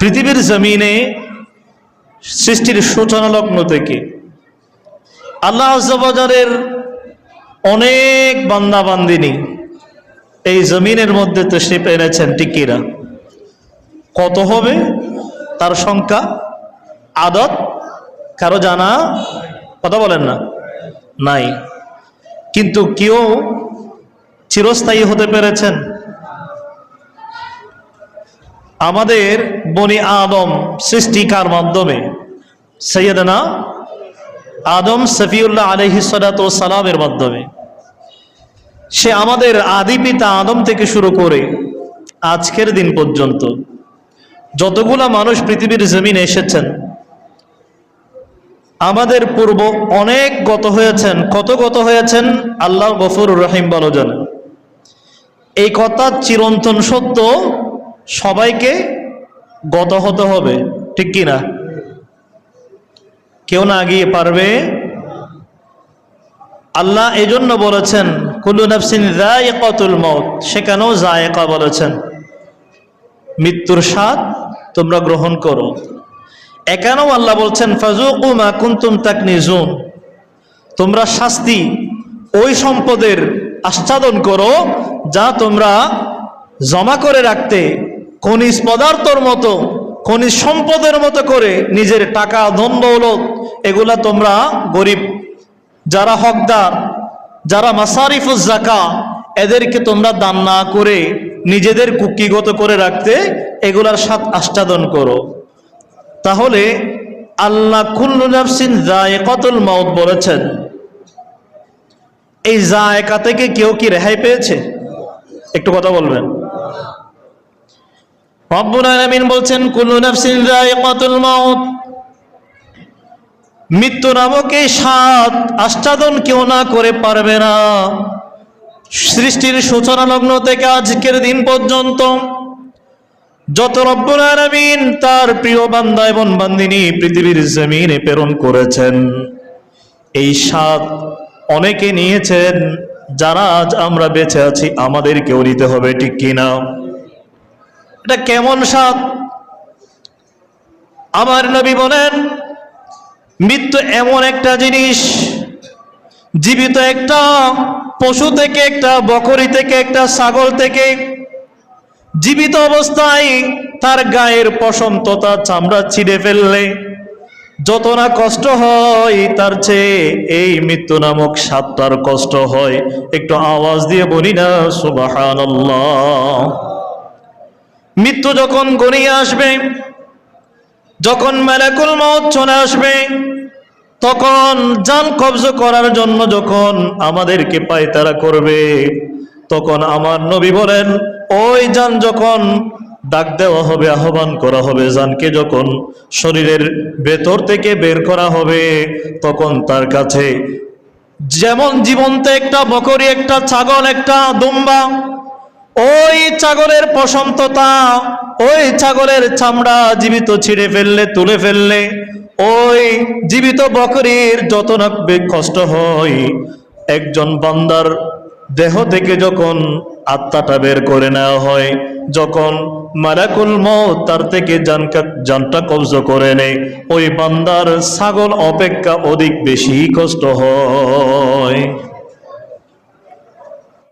পৃথিবীর জমিনে সৃষ্টির সূচনা লগ্ন থেকে আল্লাহ আজবাজারের অনেক বান্দা বান্দিনী এই জমিনের মধ্যে তশরিফ এনেছেন টিকিরা। কত হবে? তার সংখ্যা? আদত? কারও জানা? কথা বলেন না। নাই। কিন্তু কেউ চিরস্থায়ী হতে পেরেছেন? আমাদের বনি আদম সৃষ্টিকার মাধ্যমে। সৈয়দনা আদম সফিউল্লাহ আলহিসালাত সালামের মাধ্যমে। সে আমাদের আদি পিতা আদম থেকে শুরু করে আজকের দিন পর্যন্ত যতগুলা মানুষ পৃথিবীর জমিনে এসেছেন, আমাদের পূর্ব অনেক গত হয়েছেন, কত গত হয়েছেন আল্লাহ গফুর রহিম বলো জানেন। এই কথা চিরন্তন সত্য সবাইকে গত হতে হবে, ঠিক কি না? কেউ না গিয়ে পারবে? আল্লাহ এজন্য বলেছেন, কুল্লু নাফসিন কতুল মত সেখানেও জায়কা বলেছেন, মৃত্যুর স্বাদ তোমরা গ্রহণ করো। এখানেও আল্লাহ বলছেন ফাজুকু মা কুন্তুম তাকনিজুন তোমরা শাস্তি ওই সম্পদের আস্বাদন করো যা তোমরা জমা করে রাখতে খনিজ পদার্থর মতো, খনিজ সম্পদের মতো করে নিজের টাকা, ধন, দৌলত এগুলা তোমরা গরিব, যারা হকদার, যারা মাসারিফুজ জাকা এদেরকে তোমরা দান না করে নিজেদের কুকিগত করে রাখতে এগুলার সাথ আস্বাদন করো। তাহলে আল্লাহ কুল্লু নাফসিন জায়কাতুল মাউত বলেছেন, এই জায়কা থেকে কেউ কি রেহাই পেয়েছে? একটু কথা বলবেন। বলছেন, কুল্লু মাউত। মৃত্যু নামক স্বাদ আস্বাদন কেউ না করে পারবে না। সৃষ্টির সূচনা লগ্ন থেকে আজকের দিন পর্যন্ত যত রব্বুল আলামিন তার প্রিয় বান্দা এবং বান্দিনী পৃথিবীর জমিনে প্রেরণ করেছেন, এই স্বাদ অনেকে নিয়েছেন, যারা আজ আমরা বেঁচে আছি, আমাদেরকেও নিতে হবে, ঠিক কিনা? এটা কেমন স্বাদ আমার নবী বলেন, মৃত্যু এমন একটা জিনিস, জীবিত একটা পশু থেকে একটা বকরি থেকে একটা ছাগল থেকে, জীবিত অবস্থায় তার গায়ের পশম তথা চামড়া ছিঁড়ে ফেললে, যত না কষ্ট হয় তার চেয়ে এই মৃত্যু নামক সাতটার কষ্ট হয়। একটু আওয়াজ দিয়ে বলি না সুবাহান মৃত্যু যখন গড়িয়ে আসবে, যখন মেলাকুল মত চলে আসবে, তখন যান কবজ করার জন্য যখন আমাদেরকে পায়তারা করবে, তখন আমার নবী বলেন, ওই যান যখন ডাক দেওয়া হবে, আহ্বান করা হবে জানকে যখন শরীরের ভেতর থেকে বের করা হবে, তখন তার কাছে যেমন জীবন্ত একটা বকরি, একটা ছাগল, একটা দুম্বা ওই ছাগলের পশন্ততা ওই ছাগলের চামড়া জীবিত ছিঁড়ে ফেললে, তুলে ফেললে, ওই জীবিত বকরির যত না কষ্ট হয়। একজন বান্দার দেহ থেকে যখন আত্মাটা বের করে নেওয়া হয়, যখন মালাকুল মত তার থেকে জানটা কবজ করে নেয়, ওই বান্দার ছাগল অপেক্ষা অধিক বেশি কষ্ট হয়।